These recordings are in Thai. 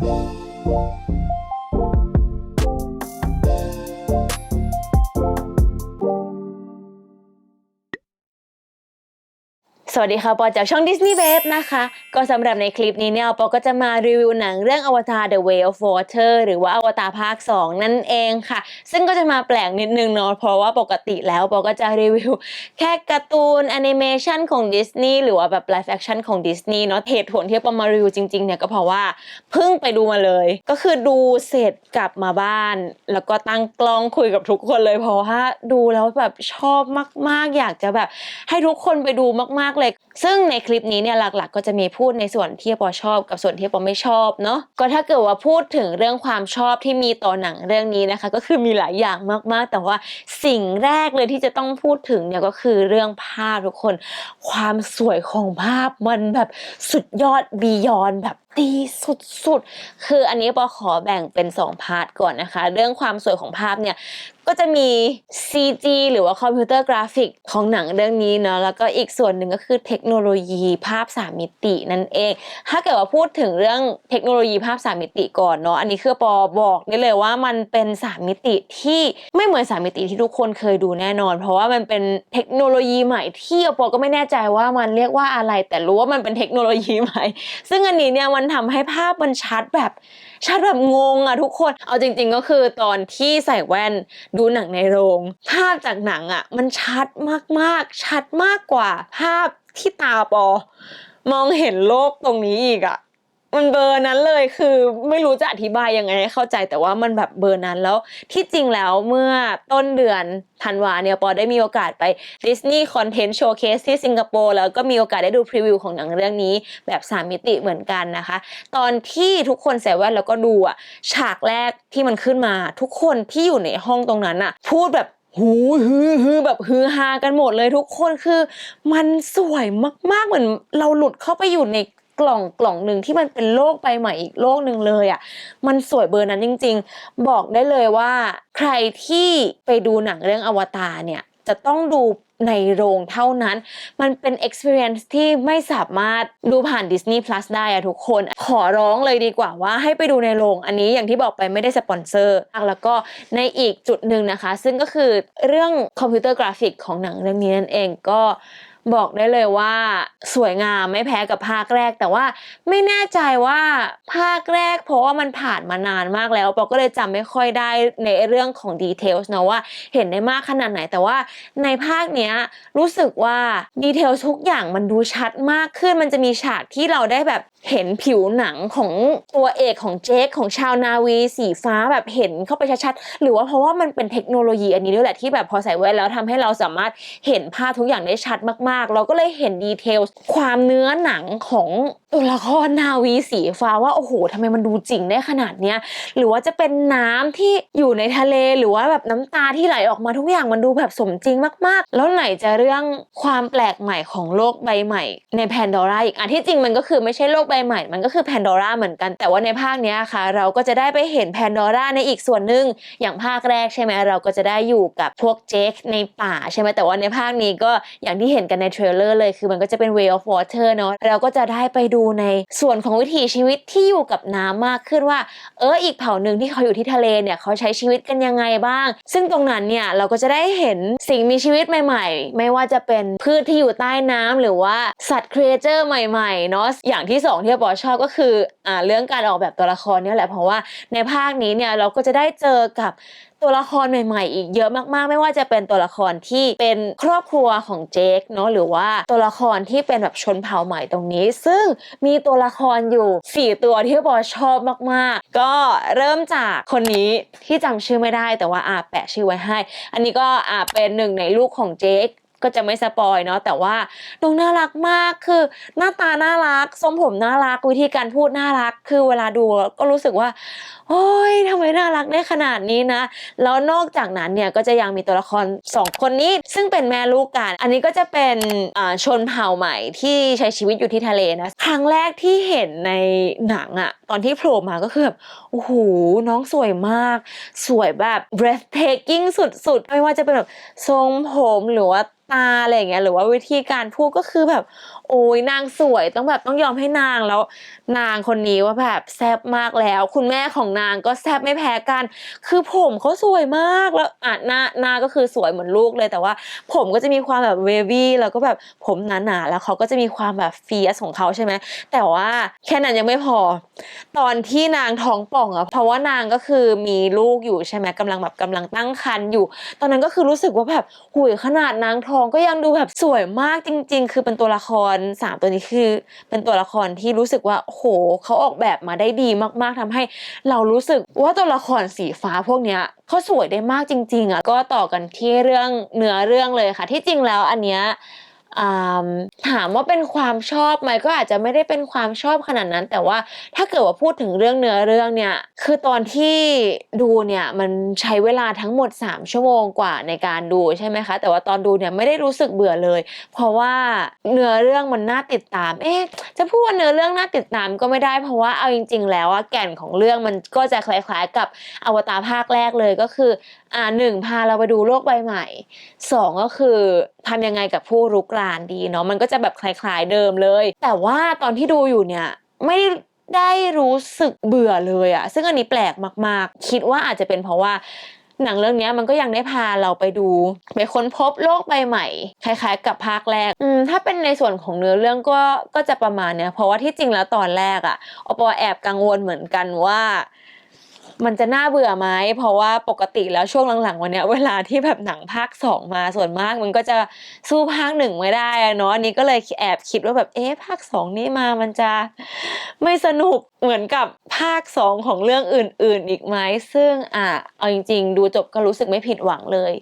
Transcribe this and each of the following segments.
ส วัสดีค่ะปอจากช่อง Disney Babe นะคะ ก็สำหรับในคลิปนี้เนี่ยปอก็จะมารีวิวหนังเรื่อง Avatar The Way of Water หรือว่า Avatar ภาค 2 นั่นเองค่ะ ซึ่งก็จะมาแปลกนิดนึงเนาะเพราะว่าปกติแล้วปอก็จะรีวิวแค่การ์ตูนแอนิเมชันของดิสนีย์หรือว่าแบบ live action ของดิสนีย์เนาะเหตุผลที่ปอมารีวิวจริงๆเนี่ยก็เพราะว่าเพิ่งไปดูมาเลย ก็คือดูเสร็จกลับมาบ้าน แล้วก็ตั้งกล้องคุยกับทุกคนเลยเพราะว่าดูแล้วแบบชอบมากๆ อยากจะแบบให้ทุกคนไปดูมากๆเลยซึ่งในคลิปนี้เนี่ยหลักๆ ก็จะมีพูดในส่วนที่ปอชอบกับส่วนที่ปอไม่ชอบเนาะก็ถ้าเกิดว่าพูดถึงเรื่องความชอบที่มีต่อหนังเรื่องนี้นะคะ ก็คือมีหลายอย่างมากๆ แต่ว่าสิ่งแรกเลยที่จะต้องพูดถึงเนี่ยก็คือเรื่องภาพทุกคน ความสวยของภาพมันแบบสุดยอดบียอนแบบดีสุดๆ คืออันนี้ปอขอแบ่งเป็น 2 พาร์ทก่อนนะคะ เรื่องความสวยของภาพเนี่ย ก็จะมี CG หรือว่าคอมพิวเตอร์กราฟิกของหนังเรื่องนี้เนาะแล้วก็อีกส่วนหนึ่งก็คือเทคโนโลยีภาพ3มิตินั่นเอง ถ้าเกิดว่าพูดถึงเรื่องเทคโนโลยีภาพ3มิติก่อนเนาะอันนี้คือปอบอกได้เลยว่ามันเป็น3มิติที่ไม่เหมือน3มิติที่ทุกคนเคยดูแน่นอน เพราะว่ามันเป็นเทคโนโลยีใหม่ที่ปอก็ไม่แน่ใจว่ามันเรียกว่าอะไร แต่รู้ว่ามันเป็นเทคโนโลยีใหม่ ซึ่งอันนี้เนี่ยมันทำให้ภาพมันชัดแบบชัดแบบงงอะทุกคน เอาจริง ๆ ก็คือตอนที่ใส่แว่นดูหนังในโรง ภาพจากหนังอะมันชัดมากๆ ชัดมากกว่า ภาพที่ตาปอ มองเห็นโลกตรงนี้อีกอะ มันเบอร์นั้นเลยคือไม่รู้จะอธิบายยังไงให้เข้าใจแต่ว่ามันแบบเบอร์นั้นแล้ว ที่จริงแล้วเมื่อต้นเดือนธันวาเนี่ยปอได้มีโอกาสไป Disney Content Showcase ที่สิงคโปร์แล้วก็มีโอกาสได้ดูพรีวิวของหนังเรื่องนี้แบบ 3 มิติเหมือนกันนะคะ ตอนที่ทุกคนใส่แว่นแล้วก็ดูอะฉากแรกที่มันขึ้นมาทุกคนที่อยู่ในห้องตรงนั้นอะพูดแบบหูฮือฮือแบบฮือฮากันหมดเลยทุกคนคือ มันสวยมากๆเหมือนเราหลุดเข้าไปอยู่ใน กล่องกล่องหนึ่งที่มันเป็นโลกใบใหม่อีกโลกหนึ่งเลยอะ่ะมันสวยเบอร์นั้นจริง ๆ บอกได้เลยว่า ใครที่ไปดูหนังเรื่องอวตารเนี่ยจะต้องดูในโรงเท่านั้น มันเป็น experience ที่ไม่สามารถดูผ่าน Disney Plus ได้อะทุกคน ขอร้องเลยดีกว่าว่าให้ไปดูในโรง อันนี้อย่างที่บอกไปไม่ได้สปอนเซอร์ แล้วก็ในอีกจุดหนึ่งนะคะ ซึ่งก็คือเรื่องคอมพิวเตอร์กราฟิกของหนังเรื่องนี้นั่นเองก็ บอกได้เลยว่าสวยงามไม่แพ้กับภาคแรก แต่ว่าไม่แน่ใจว่าภาคแรก เพราะว่ามันผ่านมานานมากแล้วปอก็เลยจำไม่ค่อยได้ในเรื่องของดีเทลส์นะว่าเห็นได้มากขนาดไหน แต่ว่าในภาคเนี้ยรู้สึกว่าดีเทลทุกอย่างมันดูชัดมากขึ้นมันจะมีฉากที่เราได้แบบ เห็นผิวหนังของตัวเอกของเจคของชาวนาวีสีฟ้าแบบเห็นเข้าไปชัดๆ หรือว่าเพราะว่ามันเป็นเทคโนโลยีอันนี้ด้วยแหละที่แบบพอใส่แว่นแล้วทำให้เราสามารถเห็นภาพทุกอย่างได้ชัดมากๆ เราก็เลยเห็นดีเทลความเนื้อหนังของ ตัวละครนาวีสีฟ้าว่าโอ้โหทำไมมันดูจริงได้ขนาดเนี้ยหรือว่าจะเป็นน้ำที่อยู่ในทะเลหรือว่าแบบน้ำตาที่ไหลออกมาทุกอย่างมันดูแบบสมจริงมากๆ แล้วไหนจะเรื่องความแปลกใหม่ของโลกใบใหม่ ในแพนดอร่าอีกอะที่จริงมันก็คือไม่ใช่โลกใบใหม่ มันก็คือแพนดอร่าเหมือนกันแต่ว่าในภาคเนี้ยค่ะ เราก็จะได้ไปเห็นแพนดอร่าในอีกส่วนหนึ่งอย่างภาคแรกใช่ไหมเราก็จะได้อยู่กับพวกเจคในป่าใช่ไหมแต่ว่าในภาคนี้ก็อย่างที่เห็นกันในเทรลเลอร์เลยคือมันก็จะเป็น way of water เนาะเราก็จะได้ไปดูในส่วนของวิถีชีวิตที่อยู่กับน้ำมากขึ้นว่า เอออีกเผ่าหนึ่งที่เขาอยู่ที่ทะเลเนี่ยเขาใช้ชีวิตกันยังไงบ้าง ซึ่งตรงนั้นเนี่ยเราก็จะได้เห็นสิ่งมีชีวิตใหม่ ๆ ไม่ว่าจะเป็นพืชที่อยู่ใต้น้ำหรือว่าสัตว์ครีเอเจอร์ใหม่ๆเนาะอย่างที่สองที่ปอชอบก็คืออ่าเรื่องการออกแบบตัวละครเนี่ยแหละเพราะว่าในภาคนี้เนี่ยเราก็จะได้เจอกับ ตัวละครใหม่ๆ อีกเยอะมากๆ ไม่ว่าจะเป็นตัวละครที่เป็นครอบครัวของเจคเนาะหรือว่าตัวละครที่เป็นแบบชนเผ่าใหม่ตรงนี้ ซึ่งมีตัวละครอยู่ 4 ตัวที่บอชอบมากๆ ก็เริ่มจากคนนี้ที่จำชื่อไม่ได้แต่ว่าอาแปะชื่อไว้ให้ อันนี้ก็อาเป็นหนึ่งในลูกของเจค ก็จะไม่สปอยเนาะแต่ว่าน้องน่ารักมากคือหน้าตาน่ารักทรงผมน่ารักวิธีการพูดน่ารัก คือเวลาดูก็รู้สึกว่าโอ้ยทำไมน่ารักได้ขนาดนี้นะ แล้วนอกจากนั้นเนี่ยก็จะยังมีตัวละครสองคนนี้ ซึ่งเป็นแม่ลูกกัน อันนี้ก็จะเป็นอ่าชนเผ่าใหม่ที่ใช้ชีวิตอยู่ที่ทะเลนะ ครั้งแรกที่เห็นในหนังอะตอนที่โผล่มาก็คือแบบโอ้โหน้องสวยมาก สวยแบบ breathtaking สุดๆ ไม่ว่าจะเป็นแบบทรงผมหรือว่า ตาอะไรอย่างเงี้ยหรือว่าวิธีการพูดก็คือแบบ โอ้ยนางสวยต้องแบบต้องยอมให้นางแล้ว นางคนนี้ว่าแบบแซ่บมากแล้ว คุณแม่ของนางก็แซ่บไม่แพ้กัน คือผมเขาสวยมากแล้วอะหน้าหน้าก็คือสวยเหมือนลูกเลยแต่ว่า ผมก็จะมีความแบบเววี่แล้วก็แบบผมหนาๆแล้วเขาก็จะมีความแบบเฟียสของเขาใช่ไหมแต่ว่าแค่นั้นยังไม่พอ ตอนที่นางท้องป่องอะเพราะว่านางก็คือมีลูกอยู่ใช่ไหมกำลังแบบกำลังตั้งครรภ์อยู่ ตอนนั้นก็คือรู้สึกว่าแบบหุยขนาดนางท้องก็ยังดูแบบสวยมากจริง ๆ คือเป็นตัวละครสามตัวนี้คือ เป็นตัวละครที่รู้สึกว่าโหเขาออกแบบมาได้ดีมากๆทำให้เรารู้สึกว่าตัวละครสีฟ้าพวกเนี้ยเขาสวยได้มากจริง ๆอะก็ต่อกันที่เรื่องเนื้อเรื่องเลยค่ะ ที่จริงแล้วอันเนี้ย อ่าถามว่าเป็นความชอบไหมก็อาจจะไม่ได้เป็นความชอบขนาดนั้น แต่ว่าถ้าเกิดว่าพูดถึงเรื่องเนื้อเรื่องเนี่ยคือตอนที่ดูเนี่ยมันใช้เวลาทั้งหมด 3 ชั่วโมงกว่าในการดูใช่ไหมคะ แต่ว่าตอนดูเนี่ยไม่ได้รู้สึกเบื่อเลย เพราะว่าเนื้อเรื่องมันน่าติดตาม เอ๊ะจะพูดว่าเนื้อเรื่องน่าติดตามก็ไม่ได้เพราะว่าเอาจริง ๆ แล้วอะแก่นของเรื่องมันก็จะคล้ายๆกับอวตารภาคแรกเลยก็คืออ่าหนึ่งพาเราไปดูโลกใบใหม่สองก็คือทำยังไงกับผู้รุกรานดีเนาะมันก็จะแบบคล้ายๆเดิมเลย แต่ว่าตอนที่ดูอยู่เนี่ยไม่ได้รู้สึกเบื่อเลยอะซึ่งอันนี้แปลกมากๆ คิดว่าอาจจะเป็นเพราะว่าหนังเรื่องนี้มันก็ยังได้พาเราไปดูไปค้นพบโลกใบใหม่ คล้ายๆ กับภาคแรก อืมถ้าเป็นในส่วนของเนื้อเรื่องก็ก็จะประมาณเนี้ยเพราะว่าที่จริงแล้วตอนแรกอะอปอแอบกังวลเหมือนกันว่า มันจะน่าเบื่อไหมเพราะว่าปกติแล้วช่วงหลังๆวันเนี้ยเวลาที่แบบหนังภาคสองมาส่วนมากมันก็จะสู้ภาคหนึ่งไม่ได้เนาะอันนี้ก็เลยแอบคิดว่าแบบเอ๊ะภาคสองนี้มามันจะไม่สนุกเหมือนกับภาคสองของเรื่องอื่น ๆ อีกไหมซึ่งอะเอาจริง ๆ ดูจบก็รู้สึกไม่ผิดหวังเลย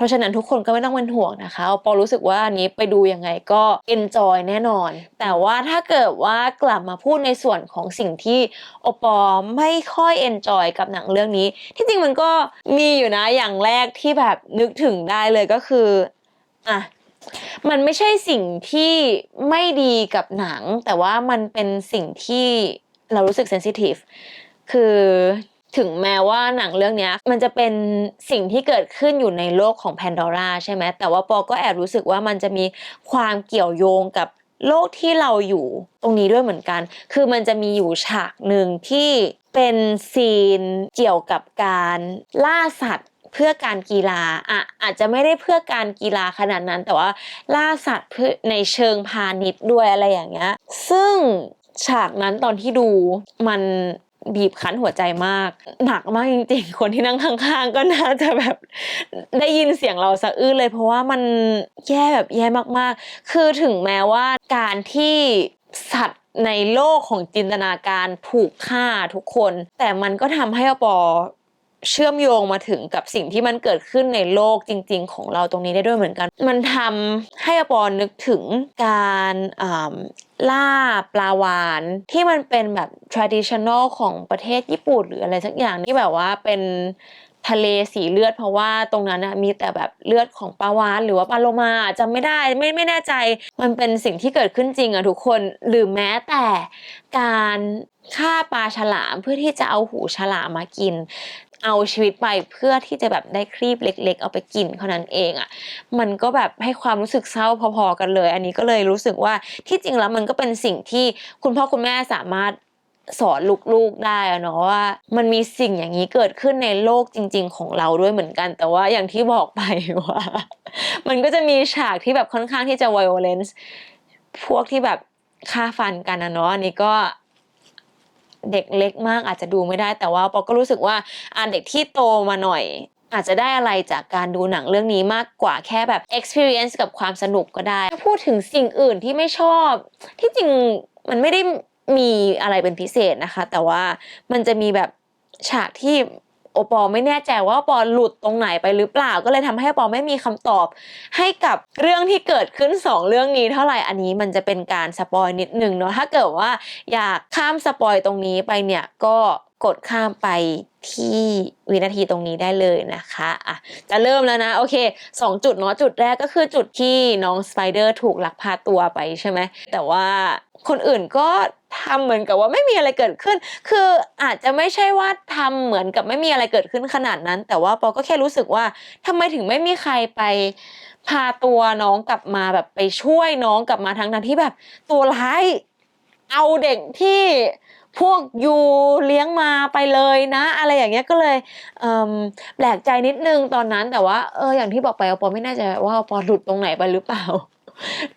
เพราะฉะนั้นทุกคนก็ไม่ต้องเป็นห่วงนะคะปอรู้สึกว่าอันนี้ไปดูยังไงก็ enjoy แน่นอน แต่ว่าถ้าเกิดว่ากลับมาพูดในส่วนของสิ่งที่โอปอไม่ค่อย enjoy กับหนังเรื่องนี้ ที่จริงมันก็มีอยู่นะอย่างแรกที่แบบนึกถึงได้เลยก็คืออะมันไม่ใช่สิ่งที่ไม่ดีกับหนัง แต่ว่ามันเป็นสิ่งที่เรารู้สึก sensitive คือ ถึงแม้ว่าหนังเรื่องนี้มันจะเป็นสิ่งที่เกิดขึ้นอยู่ในโลกของแพนดอร่าใช่ไหมแต่ว่าปอก็แอบรู้สึกว่ามันจะมีความเกี่ยวโยงกับโลกที่เราอยู่ตรงนี้ด้วยเหมือนกัน คือมันจะมีอยู่ฉากหนึ่งที่เป็นซีนเกี่ยวกับการล่าสัตว์เพื่อการกีฬาอะอาจจะไม่ได้เพื่อการกีฬาขนาดนั้น แต่ว่าล่าสัตว์เพื่อในเชิงพาณิชย์ด้วยอะไรอย่างเงี้ย ซึ่งฉากนั้นตอนที่ดูมัน บีบคั้นหัวใจมาก หนักมากจริงๆ คนที่นั่งข้างๆ ก็น่าจะแบบได้ยินเสียงเราสะอื้นเลยเพราะว่ามันแย่แบบแย่มากๆ คือถึงแม้ว่าการที่สัตว์ในโลกของจินตนาการถูกฆ่าทุกคน แต่มันก็ทำให้อปอ เชื่อมโยงมาถึงกับสิ่งที่มันเกิดขึ้นในโลกจริง ๆ ของเราตรงนี้ได้ด้วยเหมือนกัน มันทำให้อปอนึกถึงการล่าปลาวานที่มันเป็นแบบ traditional ของประเทศญี่ปุ่นหรืออะไรสักอย่างที่แบบว่าเป็นทะเลสีเลือดเพราะว่าตรงนั้นนะมีแต่แบบเลือดของปลาวานหรือว่าปลาโลมาจำไม่ได้ไม่ไม่แน่ใจ มันเป็นสิ่งที่เกิดขึ้นจริงอะทุกคนหรือแม้แต่การฆ่าปลาฉลามเพื่อที่จะเอาหูฉลามมากิน เอาชีวิตไปเพื่อที่จะแบบได้ครีบเล็ก ๆ เอาไปกินเท่านั้นเองอะ่ะมันก็แบบให้ความรู้สึกเศร้าพอๆกันเลย อันนี้ก็เลยรู้สึกว่าที่จริงแล้วมันก็เป็นสิ่งที่คุณพ่อคุณแม่สามารถสอนลูกๆได้อะเนาะว่า มันมีสิ่งอย่างนี้เกิดขึ้นในโลกจริง ๆ ของเราด้วยเหมือนกัน แต่ว่าอย่างที่บอกไปว่า มันก็จะมีฉากที่แบบค่อนข้างที่จะ violence พวกที่แบบฆ่าฟันกันนะเนาะอันนี้ก็ เด็กเล็กมากอาจจะดูไม่ได้ แต่ว่าปอก็รู้สึกว่าอ่าเด็กที่โตมาหน่อย อาจจะได้อะไรจากการดูหนังเรื่องนี้มากกว่าแค่แบบ experience กับความสนุกก็ได้ถ้าพูดถึงสิ่งอื่นที่ไม่ชอบ ที่จริงมันไม่ได้มีอะไรเป็นพิเศษนะคะ แต่ว่ามันจะมีแบบฉากที่ โอปอไม่แน่ใจว่าโอปอหลุดตรงไหนไปหรือเปล่า ก็เลยทำให้โอปอไม่มีคำตอบ ให้กับเรื่องที่เกิดขึ้น 2 เรื่องนี้เท่าไหร่อันนี้มันจะเป็นการสปอยนิดนึงเนาะถ้าเกิดว่าอยากข้ามสปอยตรงนี้ไปเนี่ยก็ กดข้ามไปที่วินาทีตรงนี้ได้เลยนะคะอะจะเริ่มแล้วนะ โอเคสองจุดเนาะจุดแรกก็คือจุดที่น้องสไปเดอร์ถูกลักพาตัวไปใช่ไหมแต่ว่าคนอื่นก็ทำเหมือนกับว่าไม่มีอะไรเกิดขึ้น คืออาจจะไม่ใช่ว่าทำเหมือนกับไม่มีอะไรเกิดขึ้นขนาดนั้น แต่ว่าปอก็แค่รู้สึกว่าทำไมถึงไม่มีใครไปพาตัวน้องกลับมาแบบไปช่วยน้องกลับมาทั้งนั้นที่แบบตัวร้ายเอาเด็กที่ พวกยูเลี้ยงมาไปเลยนะ อะไรอย่างเงี้ยก็เลยเแปลกใจนิดนึงตอนนั้นแต่ว่าเอออย่างที่บอกไปอปอไม่แน่ใจว่าอปอหลุดตรงไหนไปหรือเปล่า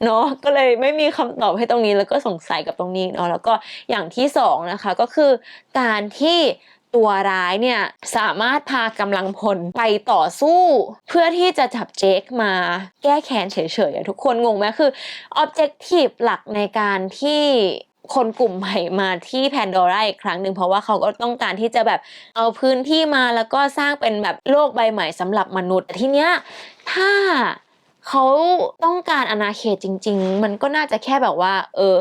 เนาะก็เลยไม่มีคำตอบให้ตรงนี้แล้วก็สงสัยกับตรงนี้เนาะแล้วก็อย่างที่สองนะคะก็คือการที่ตัวร้ายเนี่ยสามารถพากำลังพลไปต่อสู้ เพื่อที่จะจับเจคมาแก้แค้นเฉยๆทุกคนงงไหมคือ objective หลักในการที่ คนกลุ่มใหม่มาที่แพนโดราอีกครั้งหนึ่งเพราะว่าเขาก็ต้องการที่จะแบบเอาพื้นที่มาแล้วก็สร้างเป็นแบบโลกใบใหม่สำหรับมนุษย์แต่ทีเนี้ยถ้าเขาต้องการอาณาเขตจริง ๆ มันก็น่าจะแค่แบบว่า เออ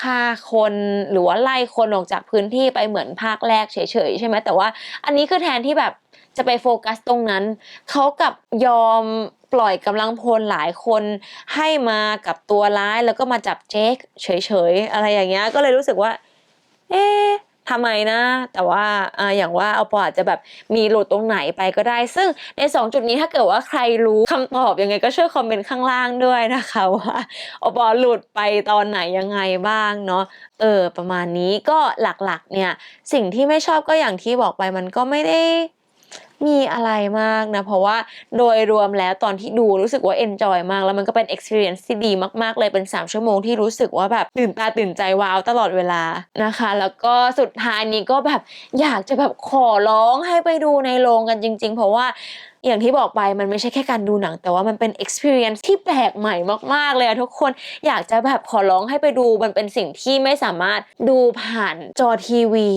ฆ่าคนหรือว่าไล่คนออกจากพื้นที่ไปเหมือนภาคแรกเฉยๆใช่ไหมแต่ว่า อันนี้คือแทนที่แบบจะไปโฟกัสตรงนั้น เขากับยอม ปล่อยกำลังพลหลายคนให้มากับตัวร้ายแล้วก็มาจับเจคเฉยๆ อะไรอย่างเงี้ยก็เลยรู้สึกว่า เอ๊ะทำไมนะ แต่ว่าออย่างว่าเอาปออาจจะแบบมีหลุดตรงไหนไปก็ได้ ซึ่งใน 2 จุดนี้ถ้าเกิดว่าใครรู้คำตอบยังไงก็ช่วยคอมเมนต์ข้างล่างด้วยนะคะว่าเอาปอหลุดไปตอนไหนยังไงบ้างเนาะเออประมาณนี้ก็หลักๆเนี่ยสิ่งที่ไม่ชอบก็อย่างที่บอกไปมันก็ไม่ได้ มีอะไรมากนะ เพราะว่าโดยรวมแล้วตอนที่ดูรู้สึกว่าเอนจอยมาก แล้วมันก็เป็น experience ที่ดีมากๆเลยเป็น 3 ชั่วโมงที่รู้สึกว่าแบบตื่นตาตื่นใจว้าวตลอดเวลานะคะ แล้วก็สุดท้ายนี้ก็แบบอยากจะแบบขอร้องให้ไปดูในโรงกันจริง ๆ เพราะว่า อย่างที่บอกไปมันไม่ใช่แค่การดูหนัง แต่ว่ามันเป็น experience ที่แปลกใหม่มาก ๆ เลยอะทุกคนอยากจะแบบขอร้องให้ไปดูมันเป็นสิ่งที่ไม่สามารถดูผ่านจอทีวี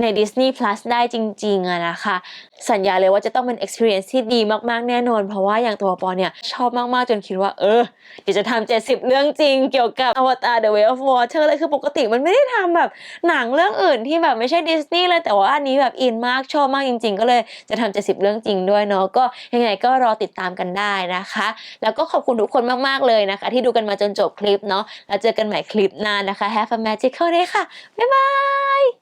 ใน Disney Plus ได้จริงๆอะนะคะ สัญญาเลยว่าจะต้องเป็น experience ที่ดีมากๆแน่นอน เพราะว่าอย่างตัวปอเนี่ย ชอบมากๆจนคิดว่า เออเดี๋ยวจะทำ70เรื่องจริงเกี่ยวกับ Avatar The Way of Water เลยคือปกติมันไม่ได้ทำแบบหนังเรื่องอื่นที่แบบไม่ใช่ดิสนีย์เลยแต่ว่าอันนี้แบบอินมากชอบมากจริง ๆ ก็เลยจะทำ70เรื่องจริงด้วยเนาะก็ยังไงก็รอติดตามกันได้นะคะ แล้วก็ขอบคุณทุกคนมากๆเลยนะคะ ที่ดูกันมาจนจบคลิปเนาะแล้วเจอกันใหม่คลิปหน้านะคะ Have a magical day ค่ะ บ๊ายบาย